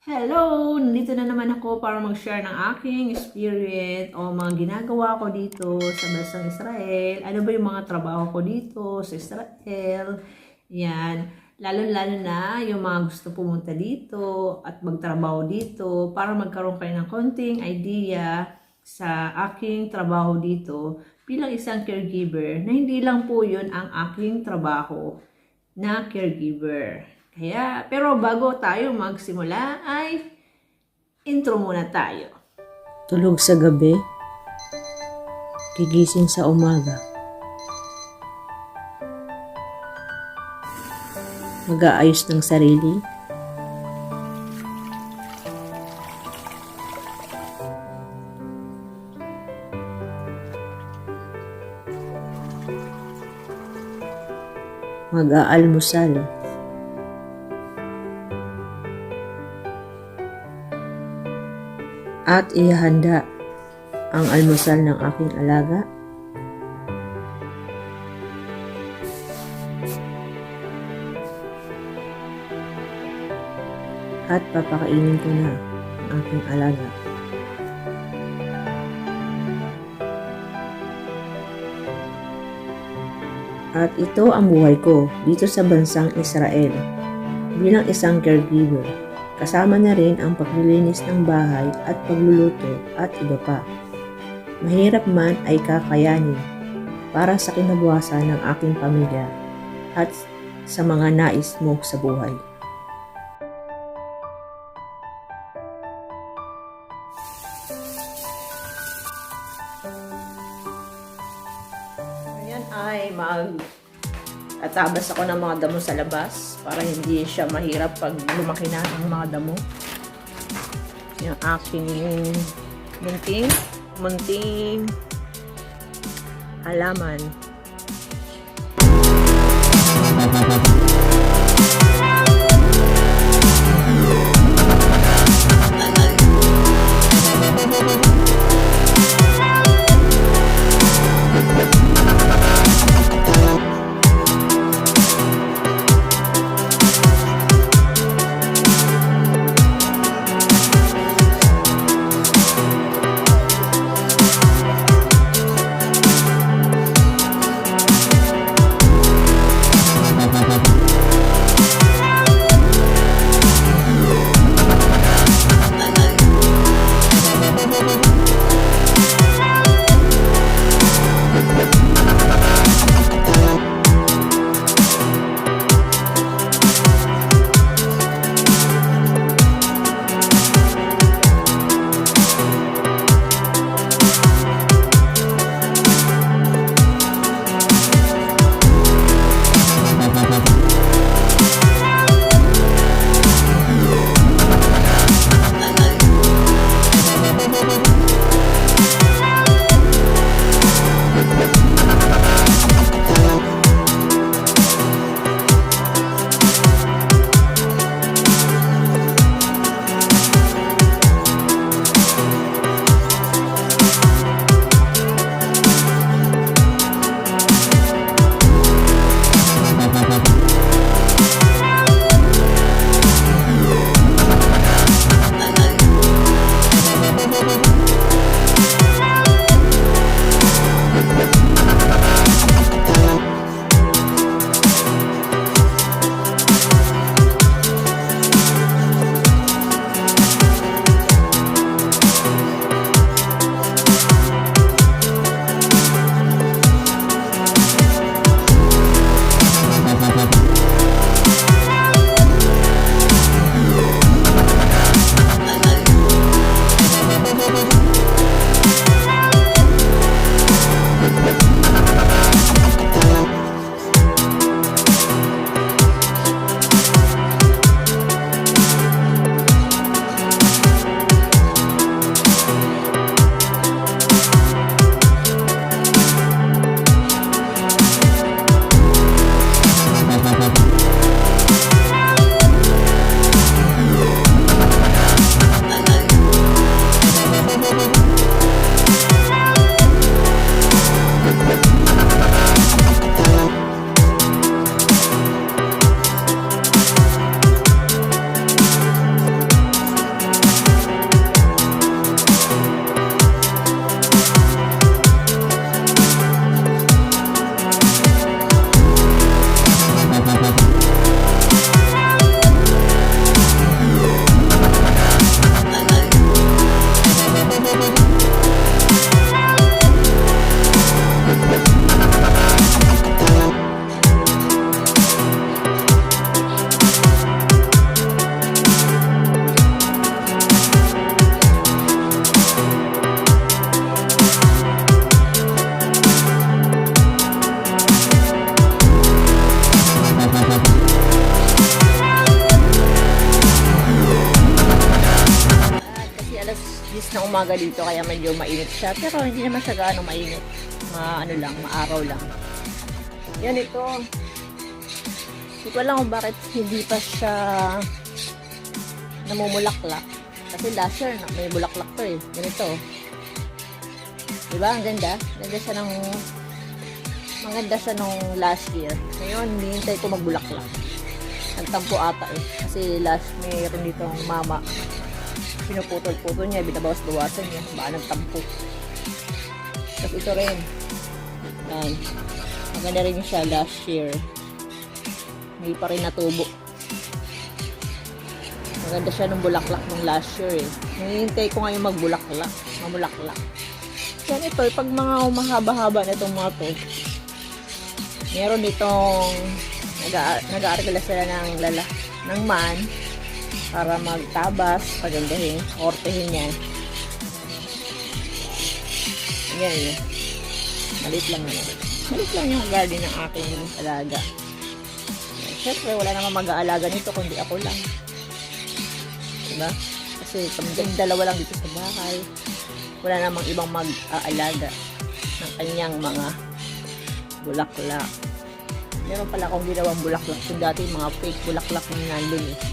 Hello! Nandito na naman ako para mag-share ng aking experience o mga ginagawa ko dito sa bansang Israel. Ano ba yung mga trabaho ko dito sa Israel? Yan. Lalo-lalo na yung mga gusto pumunta dito at magtrabaho dito para magkaroon kayo ng konting idea sa aking trabaho dito bilang isang caregiver na hindi lang po yun ang aking trabaho na caregiver. Kaya, pero bago tayo magsimula ay intro muna tayo. Tulog sa gabi, gigising sa umaga. Mag-aayos ng sarili, mag-aalmusal, at ihanda ang almusal ng aking alaga. At papakainin ko na ang aking alaga. At ito ang buhay ko dito sa bansang Israel bilang isang caregiver. Kasama na rin ang paglilinis ng bahay at pagluluto at iba pa. Mahirap man ay kakayanin para sa kinabukasan ng aking pamilya at sa mga nais mo sa buhay. Ngayon ay mag tatabas ako ng mga damo sa labas para hindi siya mahirap pag lumaki na ang mga damo. Yung aking munting, munting halaman. alas umaga dito kaya medyo mainit siya. Pero hindi naman siya gaano mainit. Ma, ano lang, maaraw lang. Yan ito. Hindi ko alam kung bakit hindi pa siya namumulaklak. Kasi last year, na- may bulaklak to eh. Ganito. Diba? Ang ganda. Ganda siya ng... Maganda siya nung last year. Ngayon, hinihintay ko magbulaklak. Nagtampo ata eh. Kasi last mayroon dito mama. Pinuputol-putol niya, binabawas-bawasan niya. Baka nagtampo. Tapos ito rin. Yan. Maganda rin siya last year. Hindi pa rin natubo. Maganda siya nung bulaklak nung last year eh. Hinihintay ko ngayon magbulaklak. Mamulaklak. Yan ito, pag mga umahaba-haba na itong mga to, meron ditong nag- nag-aarkila sila ng lala, ng man para magtabas, pagandahin, ortehin yan. Yan yun. Malit lang naman. Malit lang yung garden ng aking alaga. Siyempre, wala namang mag-aalaga nito kundi ako lang. Diba? Kasi kami kami dalawa lang dito sa bahay. Wala namang ibang mag-aalaga ng kanyang mga bulaklak. Meron pala akong ginawang bulaklak. Kung dati mga fake bulaklak na nandun eh.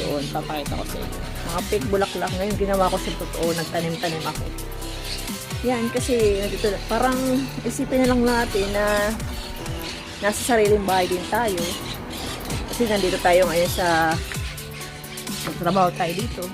Doon, papakita ko sa inyo. Mga fake bulaklak. Ngayon, ginawa ko sa totoo. Nagtanim-tanim ako. Yan, kasi dito, parang isipin na lang natin na nasa sariling bahay din tayo. Kasi nandito tayo ngayon sa magtrabaho tayo dito.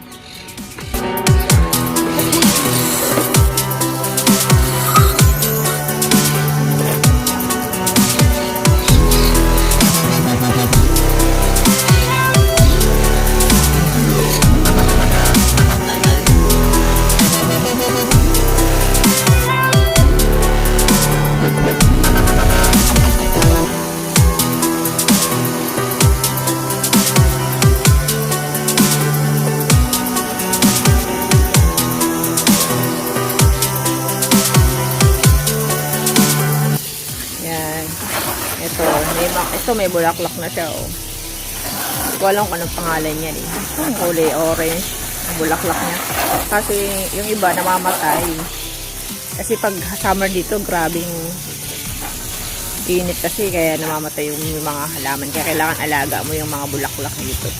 Ito may bulaklak na siya, oh. Hindi ko alam kung anong pangalan niya, eh. Kulay orange, ang bulaklak niya. Kasi yung iba namamatay. Kasi pag summer dito, grabing init kasi kaya namamatay yung, yung mga halaman. Kaya kailangan alaga mo yung mga bulaklak dito.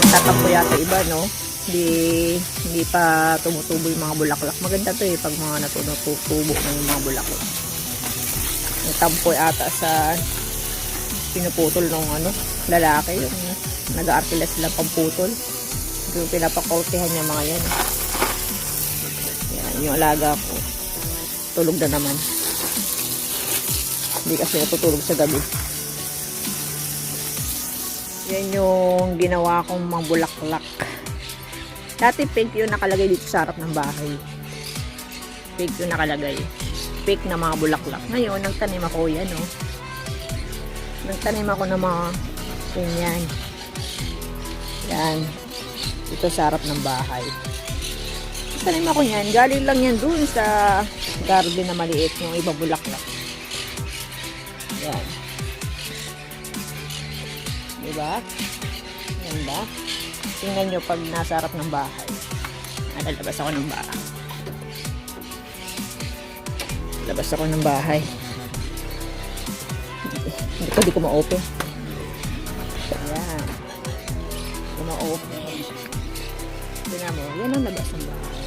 Nagtatampo yata iba, no? Hindi, hindi pa tumutubo yung mga bulaklak. Maganda to eh, pag mga natutubo na yung mga bulaklak. Nagtampo ata sa pinuputol ng ano, lalaki. Yung nag-aarkila sila pamputol. Yung pinapakortehan niya mga yan. Yan, yung alaga ko. Tulog na naman. Hindi kasi natutulog sa gabi. Yan yung ginawa kong mga bulaklak. Dati pink yung nakalagay dito sa harap ng bahay. Pink yung nakalagay. Pink na mga bulaklak. Ngayon, nagtanim ako yan, oh. Nagtanim ako ng mga ganyan. Yan. Ito sa harap ng bahay. Nagtanim ako yan. Galing lang yan dun sa garden na maliit, yung iba bulaklak. Yan. Diba? Ganda. Tingnan nyo pag nasa harap ng bahay. Nalalabas ako ng bahay. Labas ako ng bahay. Hindi ko, di ko ma-open. Ayan. Di ko ma-open. Tingnan mo, yan ang labas ng bahay.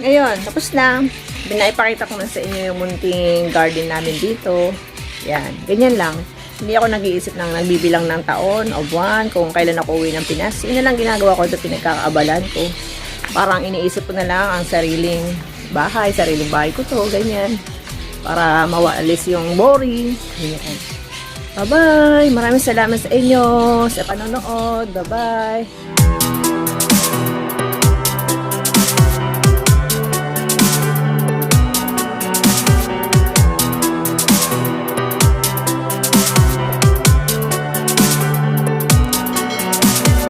Ngayon, tapos na. Binaipakita ko na sa inyo yung munting garden namin dito. Yan, ganyan lang. Hindi ako nag-iisip ng nagbibilang ng taon o buwan kung kailan ako uwi ng Pinas. Yun na lang ginagawa ko ito pinagkakaabalan ko. Parang iniisip ko na lang ang sariling bahay, sariling bahay ko to, ganyan. Para mawalis yung boring. Ganyan. Bye-bye! Maraming salamat sa inyo sa panonood. Bye-bye!